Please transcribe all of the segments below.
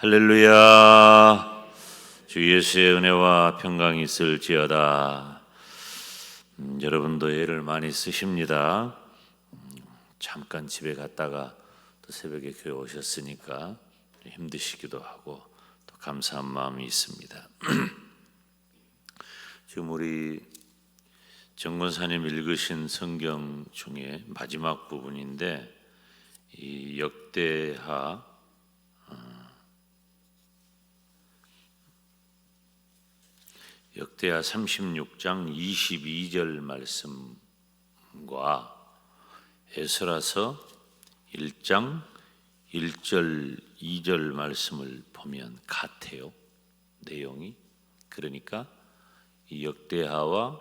할렐루야. 주 예수의 은혜와 평강이 있을지어다. 음, 여러분도 애를 많이 쓰십니다. 음, 잠깐 집에 갔다가 또 새벽에 교회 오셨으니까 힘드시기도 하고 또 감사한 마음이 있습니다. 지금 우리 정권사님 읽으신 성경 중에 마지막 부분인데 이 역대하 역대하 36장 22절 말씀과 에스라서 1장 1절 2절 말씀을 보면 같아요. 내용이 그러니까 이 역대하와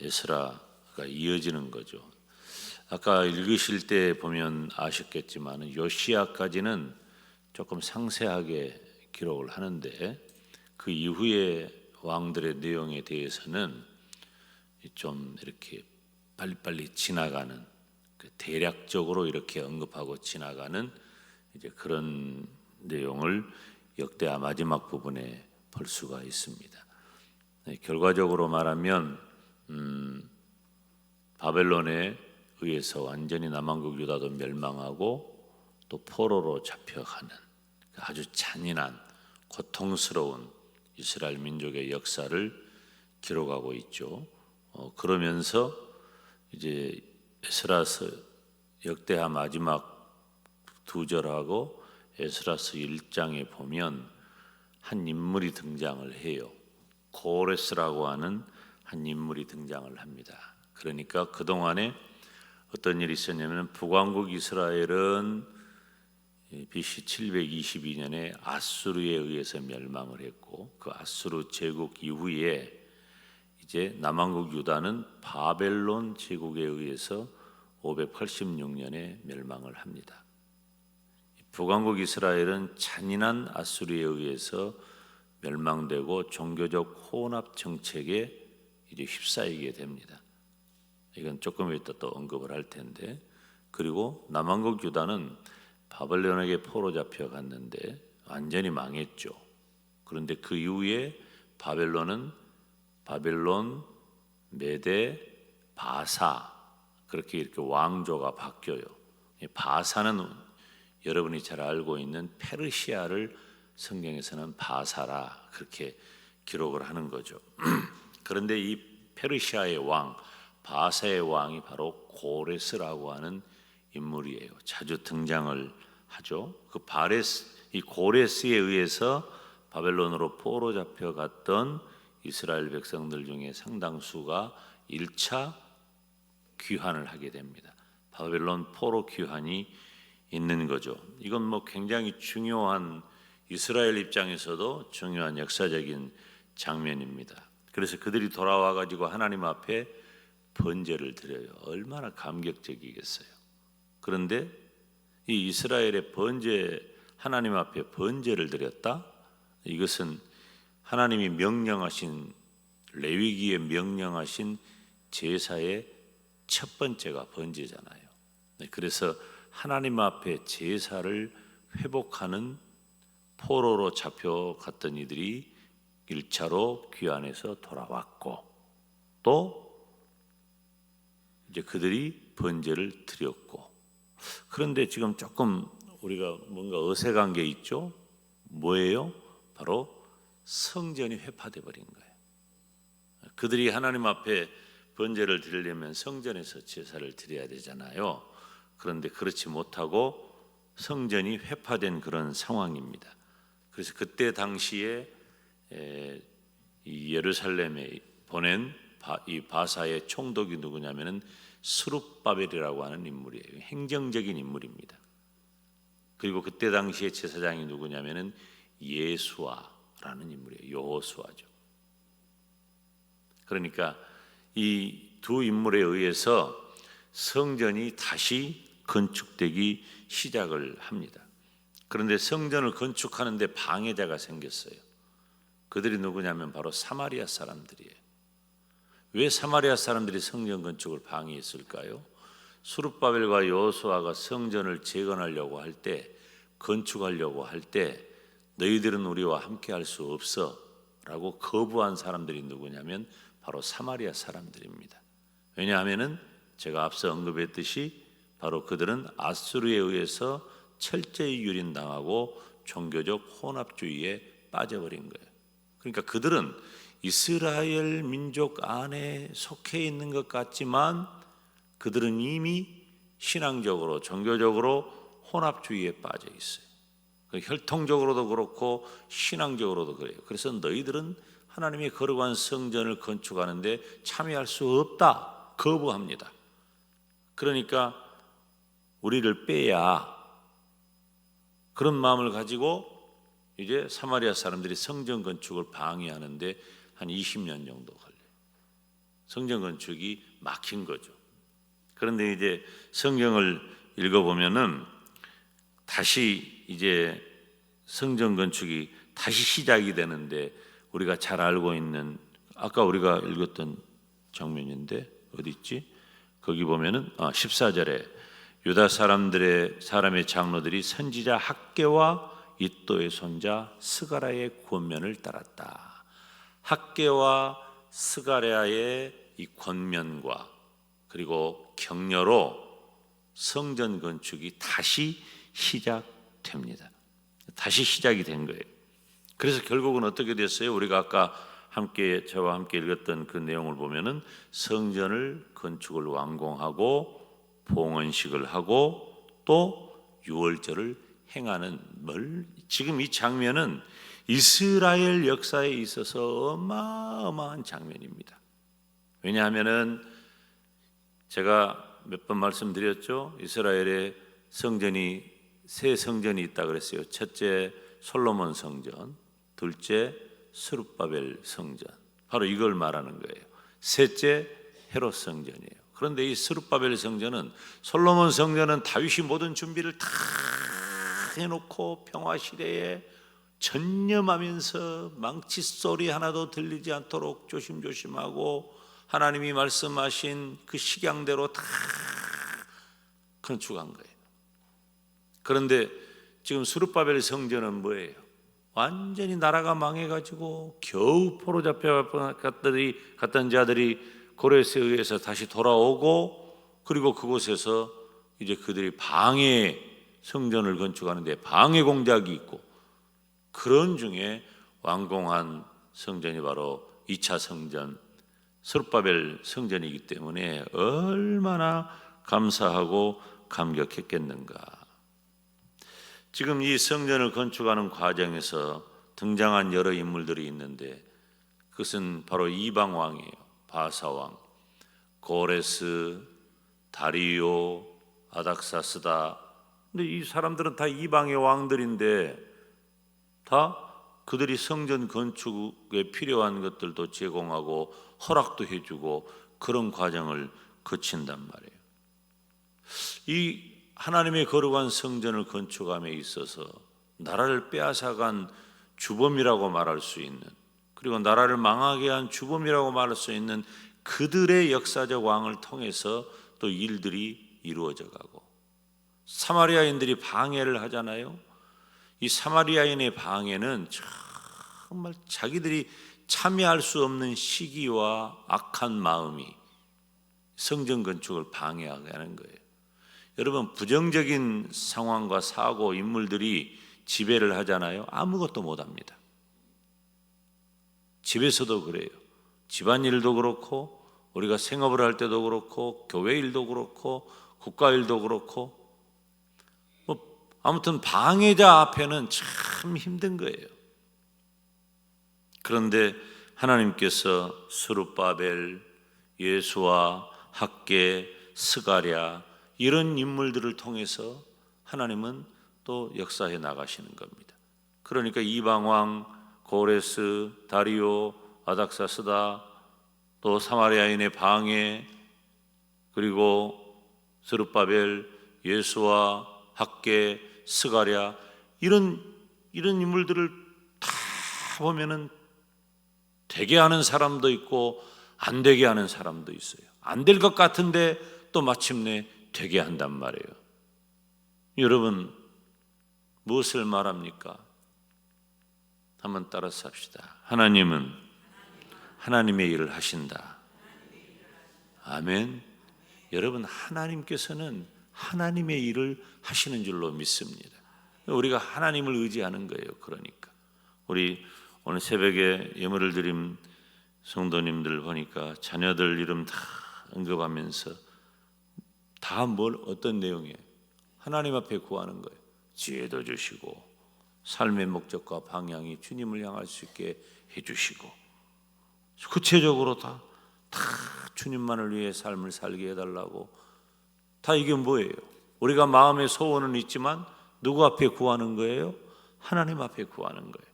에스라가 이어지는 거죠. 아까 읽으실 때 보면 아셨겠지만 요시아까지는 조금 상세하게 기록을 하는데 그 이후에 왕들의 내용에 대해서는 좀 이렇게 빨리빨리 지나가는 그 대략적으로 이렇게 언급하고 지나가는 이제 그런 내용을 역대하 마지막 부분에 볼 수가 있습니다. 네, 결과적으로 말하면 음, 바벨론에 의해서 완전히 남한국 유다도 멸망하고 또 포로로 잡혀가는 그 아주 잔인한 고통스러운 이스라엘 민족의 역사를 기록하고 있죠. 어, 그러면서 이제 에스라스 역대하 마지막 두 절하고 에스라스 1장에 보면 한 인물이 등장을 해요. 고레스라고 하는 한 인물이 등장을 합니다. 그러니까 그동안에 어떤 일이 있었냐면 북왕국 이스라엘은 BC 722년에 아수르에 의해서 멸망을 했고 그 아수르 제국 이후에 이제 남왕국 유다는 바벨론 제국에 의해서 586년에 멸망을 합니다. 북왕국 이스라엘은 잔인한 아수르에 의해서 멸망되고 종교적 혼합 정책에 이제 휩싸이게 됩니다. 이건 조금 이따 또 언급을 할 텐데 그리고 남왕국 유다는 바벨론에게 포로 잡혀 갔는데 완전히 망했죠. 그런데 그 이후에 바벨론은 바벨론, 메데, 바사 그렇게 이렇게 왕조가 바뀌어요. 바사는 여러분이 잘 알고 있는 페르시아를 성경에서는 바사라 그렇게 기록을 하는 거죠. 그런데 이 페르시아의 왕, 바사의 왕이 바로 고레스라고 하는 인물이에요. 자주 등장을 하죠. 그 바레스 이 고레스에 의해서 바벨론으로 포로 잡혀갔던 이스라엘 백성들 중에 상당수가 1차 귀환을 하게 됩니다. 바벨론 포로 귀환이 있는 거죠. 이건 뭐 굉장히 중요한 이스라엘 입장에서도 중요한 역사적인 장면입니다. 그래서 그들이 돌아와 가지고 하나님 앞에 번제를 드려요. 얼마나 감격적이겠어요. 그런데 이 이스라엘의 번제 하나님 앞에 번제를 드렸다. 이것은 하나님이 명령하신 레위기에 명령하신 제사의 첫 번째가 번제잖아요. 네, 그래서 하나님 앞에 제사를 회복하는 포로로 잡혀갔던 이들이 1차로 귀환해서 돌아왔고 또 이제 그들이 번제를 드렸고 그런데 지금 조금 우리가 뭔가 어색한 게 있죠. 뭐예요? 바로 성전이 회파돼 버린 거예요. 그들이 하나님 앞에 번제를 드리려면 성전에서 제사를 드려야 되잖아요. 그런데 그렇지 못하고 성전이 회파된 그런 상황입니다. 그래서 그때 당시에 예루살렘에 보낸 이 바사의 총독이 누구냐면은 수룹바벨이라고 하는 인물이에요. 행정적인 인물입니다. 그리고 그때 당시에 제사장이 누구냐면은 예수아라는 인물이에요. 여호수아죠. 그러니까 이 두 인물에 의해서 성전이 다시 건축되기 시작을 합니다. 그런데 성전을 건축하는데 방해자가 생겼어요. 그들이 누구냐면 바로 사마리아 사람들이에요. 왜 사마리아 사람들이 성전 건축을 방해했을까요? 수룹바벨과 여호수아가 성전을 재건하려고 할 때, 건축하려고 할 때 너희들은 우리와 함께 할 수 없어 라고 거부한 사람들이 누구냐면 바로 사마리아 사람들입니다. 왜냐하면은 제가 앞서 언급했듯이 바로 그들은 아수르에 의해서 철저히 유린당하고 종교적 혼합주의에 빠져버린 거예요. 그러니까 그들은 이스라엘 민족 안에 속해 있는 것 같지만 그들은 이미 신앙적으로 종교적으로 혼합주의에 빠져 있어요. 그 혈통적으로도 그렇고 신앙적으로도 그래요. 그래서 너희들은 하나님의 거룩한 성전을 건축하는데 참여할 수 없다. 거부합니다. 그러니까 우리를 빼야 그런 마음을 가지고 이제 사마리아 사람들이 성전 건축을 방해하는데 한 20년 정도 걸려요. 성전 건축이 막힌 거죠. 그런데 이제 성경을 읽어보면은 다시 이제 성전 건축이 다시 시작이 되는데 우리가 잘 알고 있는 아까 우리가 읽었던 장면인데 어디 있지? 거기 보면은 아, 14절에 유다 사람들의 사람의 장로들이 선지자 학계와 이또의 손자 스가라의 권면을 따랐다. 학계와 스가랴의 이 권면과 그리고 격려로 성전 건축이 다시 시작됩니다. 다시 시작이 된 거예요. 그래서 결국은 어떻게 됐어요? 우리가 아까 함께 저와 함께 읽었던 그 내용을 보면은 성전을 건축을 완공하고 봉헌식을 하고 또 유월절을 행하는 뭘 지금 이 장면은 이스라엘 역사에 있어서 어마어마한 장면입니다. 왜냐하면은 제가 몇 번 말씀드렸죠. 이스라엘의 성전이 세 성전이 있다 그랬어요. 첫째 솔로몬 성전, 둘째 스룹바벨 성전. 바로 이걸 말하는 거예요. 셋째 헤롯 성전이에요. 그런데 이 스룹바벨 성전은 솔로몬 성전은 다윗이 모든 준비를 다 해놓고 평화 시대에 전념하면서 망치 소리 하나도 들리지 않도록 조심조심하고 하나님이 말씀하신 그 식양대로 다 건축한 거예요. 그런데 지금 수르바벨 성전은 뭐예요? 완전히 나라가 망해가지고 겨우 포로 잡혀갔더니 갔던 자들이 고레스에 의해서 다시 돌아오고 그리고 그곳에서 이제 그들이 방해 성전을 건축하는데 방해 공작이 있고 그런 중에 완공한 성전이 바로 2차 성전 스룹바벨 성전이기 때문에 얼마나 감사하고 감격했겠는가. 지금 이 성전을 건축하는 과정에서 등장한 여러 인물들이 있는데 그것은 바로 이방 왕이에요. 바사 왕, 고레스, 다리오, 아닥사스다. 근데 이 사람들은 다 이방의 왕들인데 다 그들이 성전 건축에 필요한 것들도 제공하고 허락도 해주고 그런 과정을 거친단 말이에요. 이 하나님의 거룩한 성전을 건축함에 있어서 나라를 빼앗아간 주범이라고 말할 수 있는 그리고 나라를 망하게 한 주범이라고 말할 수 있는 그들의 역사적 왕을 통해서 또 일들이 이루어져 가고 사마리아인들이 방해를 하잖아요. 이 사마리아인의 방해는 정말 자기들이 참여할 수 없는 시기와 악한 마음이 성전 건축을 방해하게 하는 거예요. 여러분 부정적인 상황과 사고 인물들이 지배를 하잖아요. 아무것도 못 합니다. 집에서도 그래요. 집안일도 그렇고 우리가 생업을 할 때도 그렇고 교회 일도 그렇고 국가 일도 그렇고 뭐 아무튼 방해자 앞에는 참 힘든 거예요. 그런데 하나님께서 스룹바벨, 예수와 학계, 스가랴 이런 인물들을 통해서 하나님은 또 역사해 나가시는 겁니다. 그러니까 이방 왕 고레스, 다리오, 아닥사스다, 또 사마리아인의 방해, 그리고 스룹바벨, 예수와 학계, 스가랴 이런 이런 인물들을 다 보면은 되게 하는 사람도 있고 안 되게 하는 사람도 있어요. 안 될 것 같은데 또 마침내 되게 한단 말이에요. 여러분 무엇을 말합니까? 한번 따라서 합시다. 하나님은 하나님의 일을 하신다. 아멘. 여러분 하나님께서는 하나님의 일을 하시는 줄로 믿습니다. 우리가 하나님을 의지하는 거예요. 그러니까 우리 오늘 새벽에 예물을 드린 성도님들 보니까 자녀들 이름 다 언급하면서 다 뭘 어떤 내용이에요? 하나님 앞에 구하는 거예요. 지혜도 주시고 삶의 목적과 방향이 주님을 향할 수 있게 해주시고 구체적으로 다, 다 주님만을 위해 삶을 살게 해달라고 다 이게 뭐예요? 우리가 마음의 소원은 있지만 누구 앞에 구하는 거예요? 하나님 앞에 구하는 거예요.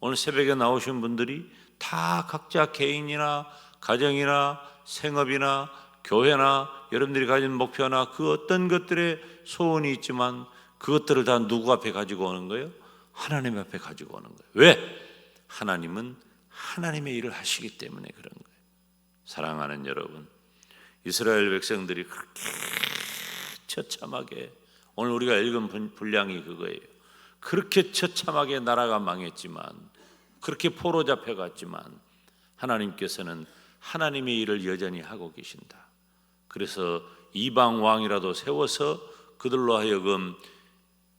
오늘 새벽에 나오신 분들이 다 각자 개인이나 가정이나 생업이나 교회나 여러분들이 가진 목표나 그 어떤 것들의 소원이 있지만 그것들을 다 누구 앞에 가지고 오는 거예요? 하나님 앞에 가지고 오는 거예요. 왜? 하나님은 하나님의 일을 하시기 때문에 그런 거예요. 사랑하는 여러분, 이스라엘 백성들이 그렇게 처참하게 오늘 우리가 읽은 분- 분량이 그거예요. 그렇게 처참하게 나라가 망했지만 그렇게 포로 잡혀갔지만 하나님께서는 하나님의 일을 여전히 하고 계신다. 그래서 이방 왕이라도 세워서 그들로 하여금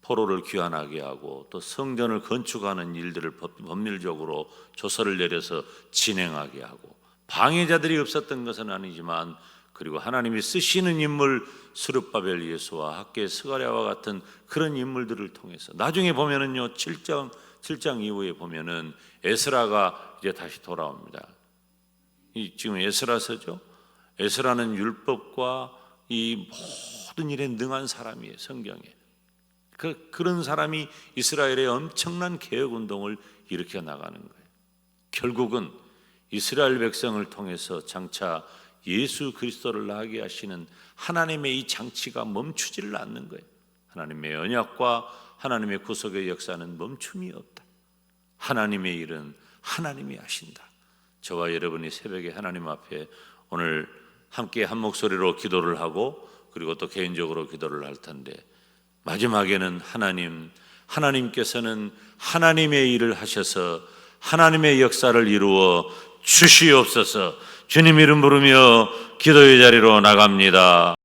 포로를 귀환하게 하고 또 성전을 건축하는 일들을 법- 법률적으로 조서를 내려서 진행하게 하고 방해자들이 없었던 것은 아니지만 그리고 하나님이 쓰시는 인물 스룹바벨 예수와 학계 스가랴와 같은 그런 인물들을 통해서 나중에 보면은요 7장 7장 이후에 보면은 에스라가 이제 다시 돌아옵니다. 이 지금 에스라서죠. 에스라는 율법과 이 모든 일에 능한 사람이에요. 성경에. 그 그런 사람이 이스라엘의 엄청난 개혁 운동을 일으켜 나가는 거예요. 결국은 이스라엘 백성을 통해서 장차 예수 그리스도를 나게 하시는 하나님의 이 장치가 멈추지를 않는 거예요. 하나님의 언약과 하나님의 구속의 역사는 멈춤이 없다. 하나님의 일은 하나님이 하신다. 저와 여러분이 새벽에 하나님 앞에 오늘 함께 한 목소리로 기도를 하고 그리고 또 개인적으로 기도를 할 텐데 마지막에는 하나님 하나님께서는 하나님의 일을 하셔서 하나님의 역사를 이루어 주시옵소서 주님 이름 부르며 기도의 자리로 나갑니다.